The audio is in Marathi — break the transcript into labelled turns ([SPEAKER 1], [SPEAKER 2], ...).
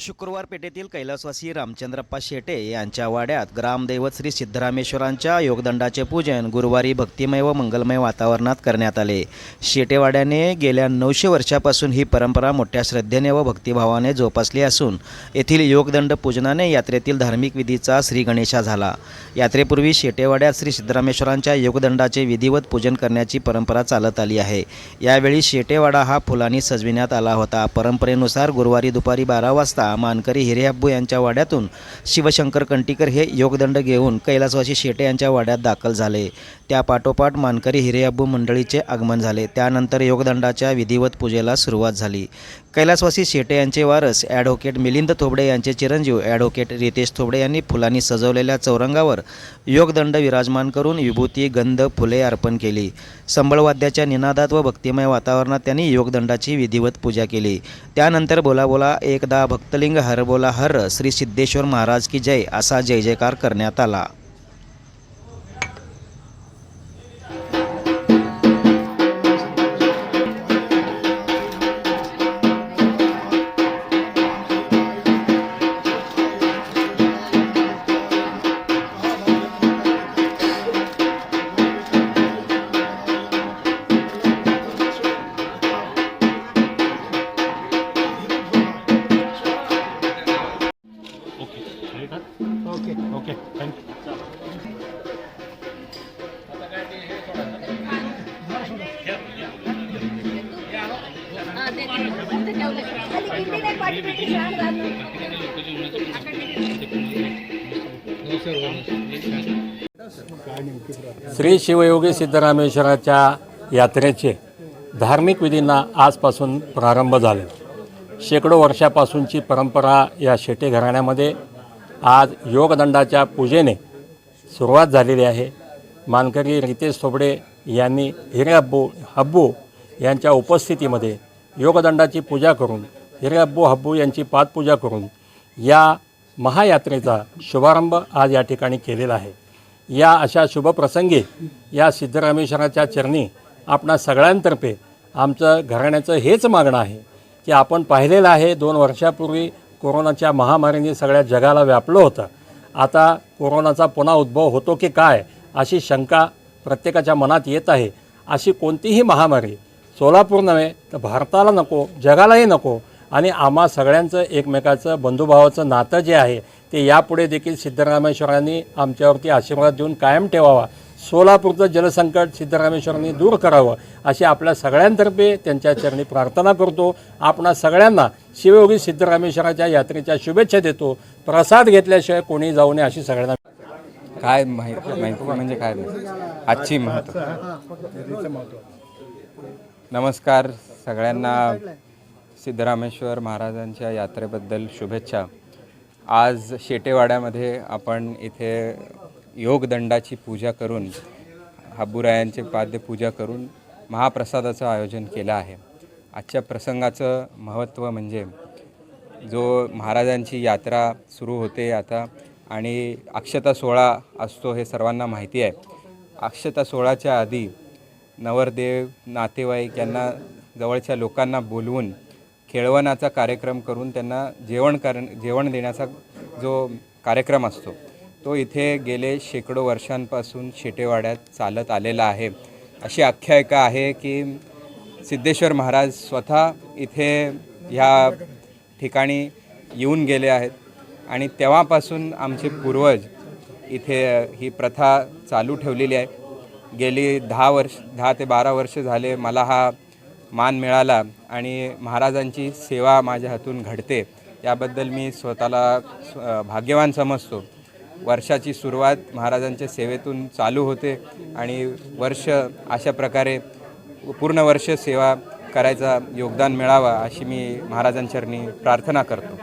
[SPEAKER 1] शुक्रवार पेठेतील कैलासवासी रामचंद्रप्पा शेटे यांच्या वाड्यात ग्रामदैवत श्री सिद्धरामेश्वरांच्या योगदंडाचे पूजन गुरुवारी भक्तिमय व मंगलमय वातावरणात करण्यात आले. शेटेवाड्याने गेल्या नऊशे वर्षापासून ही परंपरा मोठ्या श्रद्धेने व भक्तिभावाने जोपासली असून येथील योगदंड पूजनाने यात्रेतील धार्मिक विधीचा श्रीगणेशा झाला. यात्रेपूर्वी शेटेवाड्यात श्री सिद्धरामेश्वरांच्या योगदंडाचे विधिवत पूजन करण्याची परंपरा चालत आली आहे. यावेळी शेटेवाडा हा फुलांनी सजविण्यात आला होता. परंपरेनुसार गुरुवारी दुपारी बारा वाजता मानकरी हिरेअब्बू यांच्या वाड्यातून शिवशंकर कंटीकर हे योगदंड घेऊन कैलासवासी शेटे यांच्या वाड्यात दाखल झाले. त्या पाठोपाठ मानकरी हिरेअब्बू मंडळीचे आगमन झाले. त्यानंतर योगदंडाच्या विधिवत पूजेला सुरुवात झाली. कैलासवासी शेटे यांचे वारस ॲडव्होकेट मिलिंद थोबडे यांचे चिरंजीव ॲडव्होकेट रितेश थोबडे यांनी फुलांनी सजवलेल्या चौरंगावर योगदंड विराजमान करून विभूती गंध फुले अर्पण केली. संबळवाद्याच्या निनादात व भक्तिमय वातावरणात त्यांनी योगदंडाची विधिवत पूजा केली. त्यानंतर बोला बोला एकदा भक्त हर बोला हर श्री सिद्धेश्वर महाराज की जय असा जय जयकार करण्यात आला.
[SPEAKER 2] श्री शिवयोगी सिद्धरामेश्वराच्या यात्रेचे धार्मिक विधींना आजपासून प्रारंभ झाले. शेकडो वर्षापासूनची परंपरा या शेटे घराण्यामध्ये आज योगदंडाच्या पूजेने सुरुवात झालेली आहे. मानकरी रितेश थोबडे यांनी हिरे हब्बू हब्बू यांच्या उपस्थितीमध्ये योगदंडाची पूजा करून हिरे हब्बू हब्बू यांची पादपूजा करून या महायात्रेचा शुभारंभ आज या ठिकाणी केलेला आहे. या अशा शुभप्रसंगी या सिद्धरामेश्वराच्या चरणी आपणा सगळ्यांतर्फे आमचं घराण्याचं हेच मागणं आहे की आपण पाहिलेलं आहे दोन वर्षापूर्वी कोरोनाच्या महामारीने सगळ्या जगाला व्यापलं होतं. आता कोरोनाचा पुन्हा उद्भव होतो की काय अशी शंका प्रत्येकाच्या मनात येत आहे. अशी कोणतीही महामारी सोलापूर नव्हे तर भारताला नको जगालाही नको आणि आम्हा सगळ्यांचं एकमेकाचं बंधुभावाचं नातं जे आहे ते यापुढे देखील सिद्धरामेश्वरांनी आमच्यावरती आशीर्वाद देऊन कायम ठेवावा. सोलापूरचं जलसंकट सिद्धरामेश्वरांनी दूर करावं अशी आपल्या सगळ्यांतर्फे त्यांच्या चरणी प्रार्थना करतो. आपणा सगळ्यांना शिवयोगी सिद्धरामेश्वराच्या यात्रेच्या शुभेच्छा देतो. प्रसाद घेतल्याशिवाय कोणी जाऊ नये अशी सगळ्यांना
[SPEAKER 3] काय माहिती माहिती म्हणजे काय नाही आजची महत्त्व. नमस्कार सगळ्यांना. सिद्धरामेश्वर महाराजांच्या यात्रेबद्दल शुभेच्छा. आज शेटेवाड्यामध्ये आपण इथे योगदंडाची पूजा करून हब्बुरायांचे पाद्य पूजा करून महाप्रसादाचं आयोजन केलं आहे. आजच्या प्रसंगाचं महत्त्व म्हणजे जो महाराजांची यात्रा सुरू होते आता आणि अक्षता सोहळा असतो हे सर्वांना माहिती आहे. अक्षता सोहळाच्या आधी नवरदेव नातेवाईक यांना जवळच्या लोकांना बोलवून खेळवणाचा कार्यक्रम करून त्यांना जेवण कर जेवण देण्याचा जो कार्यक्रम असतो तो इथे गेले शेकडो वर्षांपासून शेटेवाड्यात चालत आलेला आहे. अशी आख्यायिका आहे की सिद्धेश्वर महाराज स्वतः इथे ह्या ठिकाणी येऊन गेले आहेत आणि तेव्हापासून आमचे पूर्वज इथे ही प्रथा चालू ठेवलेली आहे. गेली दहा वर्ष दहा ते बारा वर्ष झाले मला हा मान मिळाला आणि महाराजांची सेवा माझ्या हातून घडते. याबद्दल मी स्वतःला भाग्यवान समजतो. वर्षाची सुरुवात महाराजांच्या सेवेतून चालू होते आणि वर्ष अशा प्रकारे पूर्ण वर्ष सेवा करायचा योगदान मिळावा अशी मी महाराजांचरणी प्रार्थना करतो.